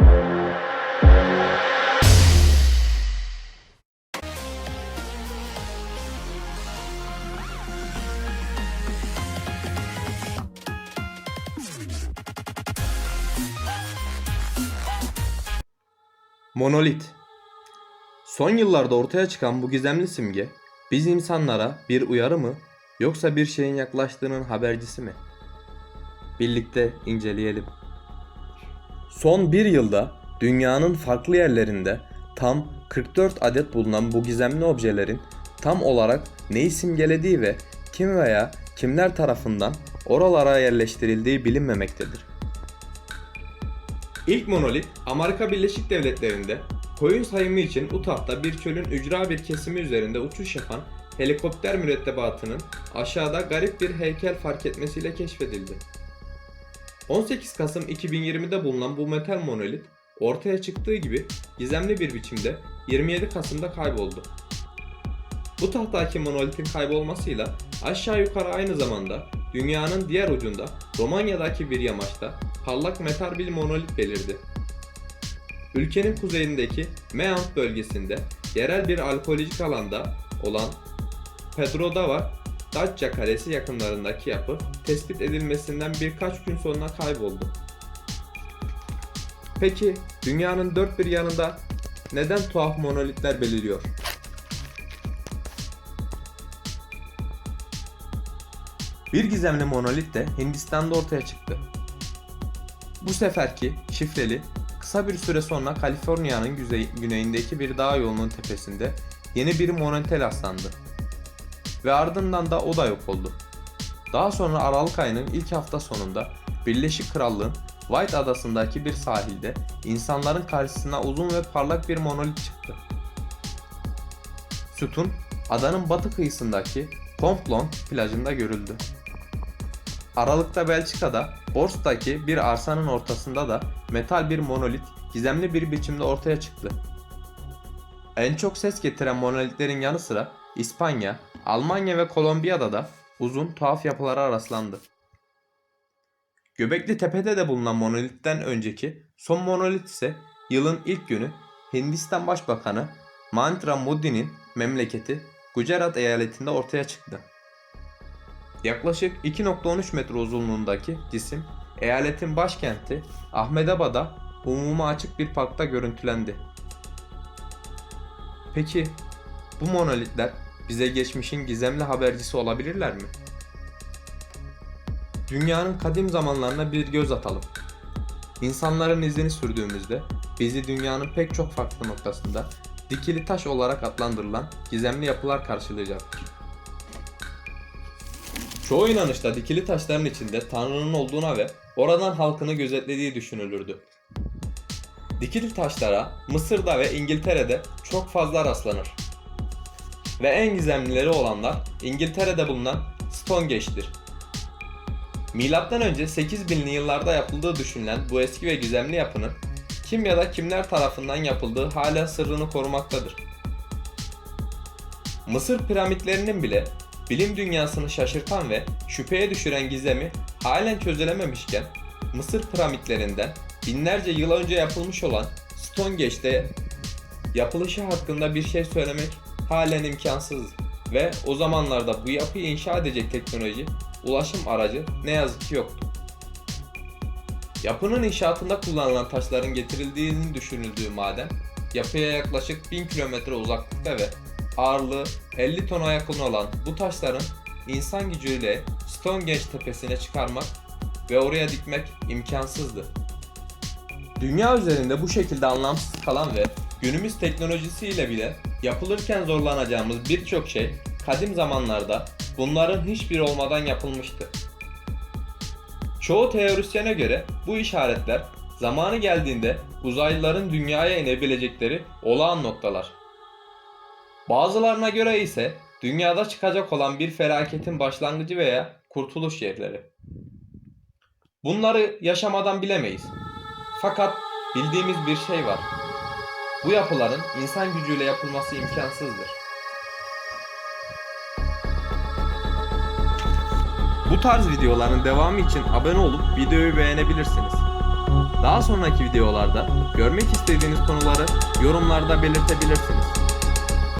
Monolit Son yıllarda ortaya çıkan bu gizemli simge biz insanlara bir uyarı mı yoksa bir şeyin yaklaştığının habercisi mi? Birlikte inceleyelim. Son bir yılda dünyanın farklı yerlerinde tam 44 adet bulunan bu gizemli objelerin tam olarak neyi simgelediği ve kim veya kimler tarafından oralara yerleştirildiği bilinmemektedir. İlk monolit Amerika Birleşik Devletleri'nde koyun sayımı için Utah'ta bir çölün ücra bir kesimi üzerinde uçuş yapan helikopter mürettebatının aşağıda garip bir heykel fark etmesiyle keşfedildi. 18 Kasım 2020'de bulunan bu metal monolit ortaya çıktığı gibi gizemli bir biçimde 27 Kasım'da kayboldu. Bu tahtaki monolitin kaybolmasıyla aşağı yukarı aynı zamanda dünyanın diğer ucunda Romanya'daki bir yamaçta parlak metal bir monolit belirdi. Ülkenin kuzeyindeki Meant bölgesinde yerel bir alkolojik alanda olan Pedrodava Dacia Kalesi yakınlarındaki yapı tespit edilmesinden birkaç gün sonra kayboldu. Peki dünyanın dört bir yanında neden tuhaf monolitler beliriyor? Bir gizemli monolit de Hindistan'da ortaya çıktı. Bu seferki şifreli kısa bir süre sonra Kaliforniya'nın güneyindeki bir dağ yolunun tepesinde yeni bir monolit rastlandı. Ve ardından da o da yok oldu. Daha sonra Aralık ayının ilk hafta sonunda Birleşik Krallığın White adasındaki bir sahilde insanların karşısına uzun ve parlak bir monolit çıktı. Sütun, adanın batı kıyısındaki Conflon plajında görüldü. Aralıkta Belçika'da Borst'taki bir arsanın ortasında da metal bir monolit gizemli bir biçimde ortaya çıktı. En çok ses getiren monolitlerin yanı sıra İspanya, Almanya ve Kolombiya'da da uzun tuhaf yapılara rastlandı. Göbekli Tepe'de de bulunan monolitten önceki son monolit ise yılın ilk günü Hindistan Başbakanı Mantra Modi'nin memleketi Gujarat eyaletinde ortaya çıktı. Yaklaşık 2.13 metre uzunluğundaki cisim eyaletin başkenti Ahmedabad'a umuma açık bir parkta görüntülendi. Peki bu monolitler bize geçmişin gizemli habercisi olabilirler mi? Dünyanın kadim zamanlarına bir göz atalım. İnsanların izini sürdüğümüzde bizi dünyanın pek çok farklı noktasında dikili taş olarak adlandırılan gizemli yapılar karşılayacaktır. Çoğu inanışta dikili taşların içinde Tanrı'nın olduğuna ve oradan halkını gözetlediği düşünülürdü. Dikili taşlara Mısır'da ve İngiltere'de çok fazla rastlanır. Ve en gizemlileri olanlar İngiltere'de bulunan Stonehenge'dir. Milattan önce 8000'li yıllarda yapıldığı düşünülen bu eski ve gizemli yapının kim ya da kimler tarafından yapıldığı hala sırrını korumaktadır. Mısır piramitlerinin bile bilim dünyasını şaşırtan ve şüpheye düşüren gizemi halen çözülememişken Mısır piramitlerinden binlerce yıl önce yapılmış olan Stonehenge'de yapılışı hakkında bir şey söylemek halen imkansız ve o zamanlarda bu yapıyı inşa edecek teknoloji, ulaşım aracı ne yazık ki yoktu. Yapının inşaatında kullanılan taşların getirildiğinin düşünüldüğü maden, yapıya yaklaşık 1000 kilometre uzaklıkta ve ağırlığı 50 tona yakın olan bu taşların insan gücüyle Stonehenge tepesine çıkarmak ve oraya dikmek imkansızdı. Dünya üzerinde bu şekilde anlamsız kalan ve günümüz teknolojisiyle bile yapılırken zorlanacağımız birçok şey kadim zamanlarda bunların hiçbiri olmadan yapılmıştı. Çoğu teorisyene göre bu işaretler zamanı geldiğinde uzaylıların dünyaya inebilecekleri olağan noktalar. Bazılarına göre ise dünyada çıkacak olan bir felaketin başlangıcı veya kurtuluş yerleri. Bunları yaşamadan bilemeyiz. Fakat bildiğimiz bir şey var. Bu yapıların insan gücüyle yapılması imkansızdır. Bu tarz videoların devamı için abone olup videoyu beğenebilirsiniz. Daha sonraki videolarda görmek istediğiniz konuları yorumlarda belirtebilirsiniz.